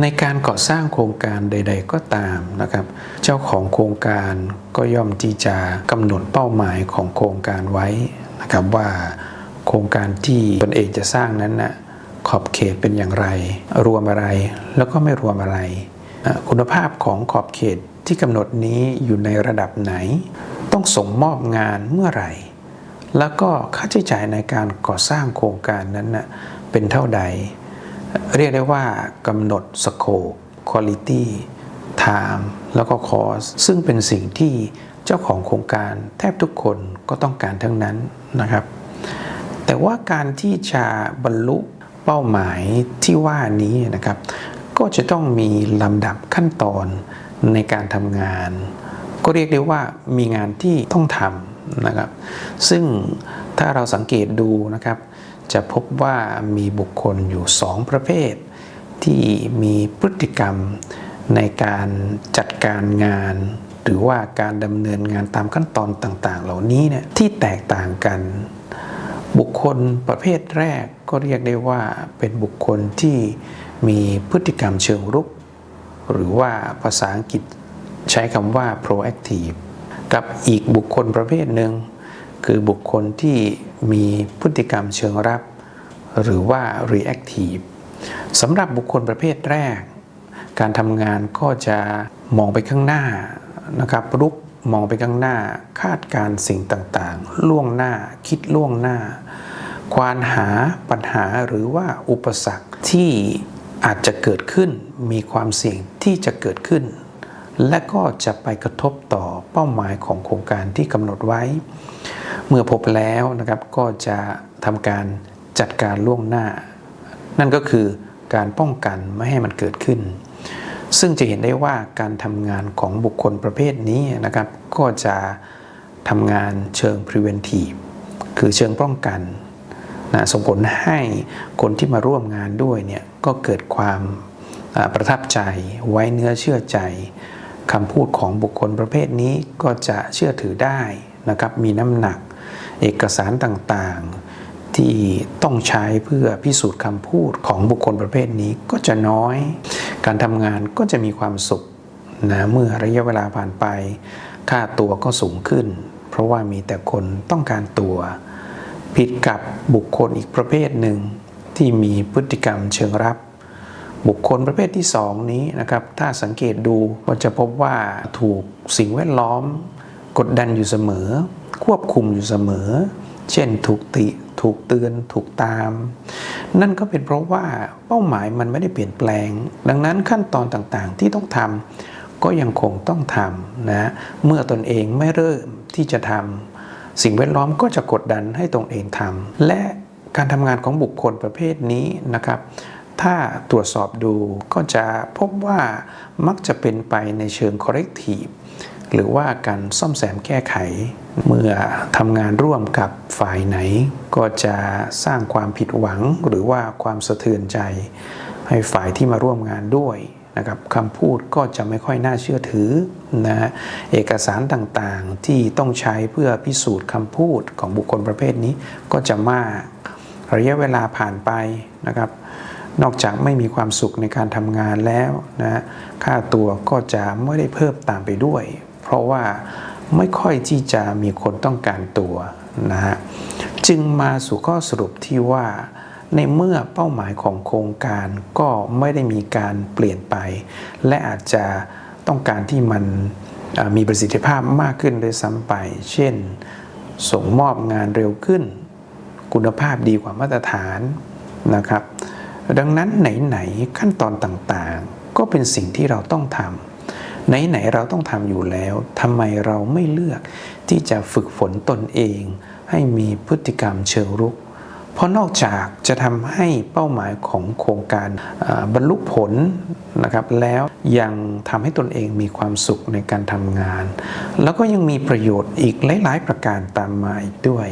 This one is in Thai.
ในการก่อสร้างโครงการใด ๆ ก็ตามนะครับ เจ้าของโครงการก็ย่อมที่จะกำหนดเป้าหมายของโครงการไว้นะครับว่าโครงการที่ตนเองจะสร้างนั้นนะขอบเขตเป็นอย่างไร รวมอะไรแล้วก็ไม่รวมอะไรอะคุณภาพของขอบเขตที่กำหนดนี้อยู่ในระดับไหน ต้องส่งมอบงานเมื่อไหร่ แล้วก็ค่าใช้จ่ายในการก่อสร้างโครงการนั้นนะเป็นเท่าใด เรียกได้ว่ากำหนดสโคปคุณ i t y time แล้วก็คอสซึ่งเป็นสิ่งที่เจ้าของโครงการแทบทุกคนก็ต้องการทั้งนั้นนะครับ แต่ว่าการที่จะบรรลุเป้าหมายที่ว่านี้นะครับ ก็จะต้องมีลำดับขั้นตอนในการทำงาน ก็เรียกได้ว่ามีงานที่ต้องทำนะครับ ซึ่งถ้าเราสังเกตดูนะครับ จะพบว่ามีบุคคลอยู่2ประเภท ที่มีพฤติกรรมในการจัดการงาน หรือว่าการดำเนินงานตามขั้นตอนต่าง ๆ เหล่านี้เนี่ยที่แตกต่างกัน บุคคลประเภทแรกก็เรียกได้ว่าเป็นบุคคลที่มีพฤติกรรมเชิงรุก หรือว่าภาษาอังกฤษใช้คำว่า proactive กับอีกบุคคลประเภทหนึ่ง คือบุคคลที่มีพฤติกรรมเชิงรับ หรือว่า reactive สำหรับบุคคลประเภทแรก การทำงานก็จะมองไปข้างหน้านะครับรุกมองไปข้างหน้าคาดการณ์สิ่งต่างๆ ล่วงหน้าคิดล่วงหน้า ควานหาปัญหาหรือว่าอุปสรรคที่อาจจะเกิดขึ้นมีความเสี่ยงที่จะเกิดขึ้น และก็จะไปกระทบต่อเป้าหมายของโครงการที่กำหนดไว้ เมื่อพบแล้วนะครับก็จะทำการจัดการล่วงหน้า นั่นก็คือการป้องกันไม่ให้มันเกิดขึ้น ซึ่งจะเห็นได้ว่าการทำงานของบุคคลประเภทนี้นะครับ ก็จะทำงานเชิง preventive คือเชิงป้องกันนะส่งผลให้คนที่มาร่วมงานด้วยเนี่ยก็เกิดความประทับใจไว้เนื้อเชื่อใจคำพูดของบุคคลประเภทนี้ก็จะเชื่อถือได้นะครับมีน้ำหนัก เอกสารต่างๆ ที่ต้องใช้เพื่อพิสูจน์คำพูดของบุคคลประเภทนี้ก็จะน้อย การทำงานก็จะมีความสุขนะเมื่อระยะเวลาผ่านไป ค่าตัวก็สูงขึ้น เพราะว่ามีแต่คนต้องการตัว ผิดกับบุคคลอีกประเภทหนึ่งที่มีพฤติกรรมเชิงรับ บุคคลประเภทที่สองนี้นะครับ ถ้าสังเกตดูก็จะพบว่าถูกสิ่งแวดล้อม กดดันอยู่เสมอ ควบคุมอยู่เสมอ เช่นถูกติถูกเตือนถูกตาม นั่นก็เป็นเพราะว่าเป้าหมายมันไม่ได้เปลี่ยนแปลง ดังนั้นขั้นตอนต่างๆที่ต้องทำก็ยังคงต้องทำนะเมื่อตนเองไม่เริ่มที่จะทำสิ่งแวดล้อมก็จะกดดันให้ตนเองทำและการทำงานของบุคคลประเภทนี้นะครับ ถ้าตรวจสอบดูก็จะพบว่ามักจะเป็นไปในเชิง corrective หรือว่าการซ่อมแซมแก้ไข เมื่อทำงานร่วมกับฝ่ายไหน ก็จะสร้างความผิดหวังหรือว่าความสะเทือนใจ ให้ฝ่ายที่มาร่วมงานด้วยนะครับคำพูดก็จะไม่ค่อยน่าเชื่อถือนะเอกสารต่างๆที่ต้องใช้เพื่อพิสูจน์คำพูดของบุคคลประเภทนี้ก็จะมากระยะเวลาผ่านไปนะครับ นอกจากไม่มีความสุขในการทำงานแล้วนะค่าตัวก็จะไม่ได้เพิ่มตามไปด้วย ราะว่าไม่ค่อยที่จะมีคนต้องการตัวนะฮะจึงมาสู่ข้อสรุปที่ว่าในเมื่อเป้าหมายของโครงการก็ไม่ได้มีการเปลี่ยนไป และอาจจะต้องการที่มันมีประสิทธิภาพมากขึ้นด้วยซ้ำไป เช่น ส่งมอบงานเร็วขึ้น คุณภาพดีกว่ามาตรฐานนะครับ ดังนั้นไหน ๆ ขั้นตอนต่างๆ ก็เป็นสิ่งที่เราต้องทำ ไหนๆเราต้องทำอยู่แล้วทำไมเราไม่เลือกที่จะฝึกฝนตนเอง ให้มีพฤติกรรมเชิงรุก เพราะนอกจากจะทำให้เป้าหมายของโครงการบรรลุผลนะครับ แล้วยังทำให้ตนเองมีความสุขในการทำงาน แล้วก็ยังมีประโยชน์อีกหลาย ๆ ประการตามมาอีกด้วย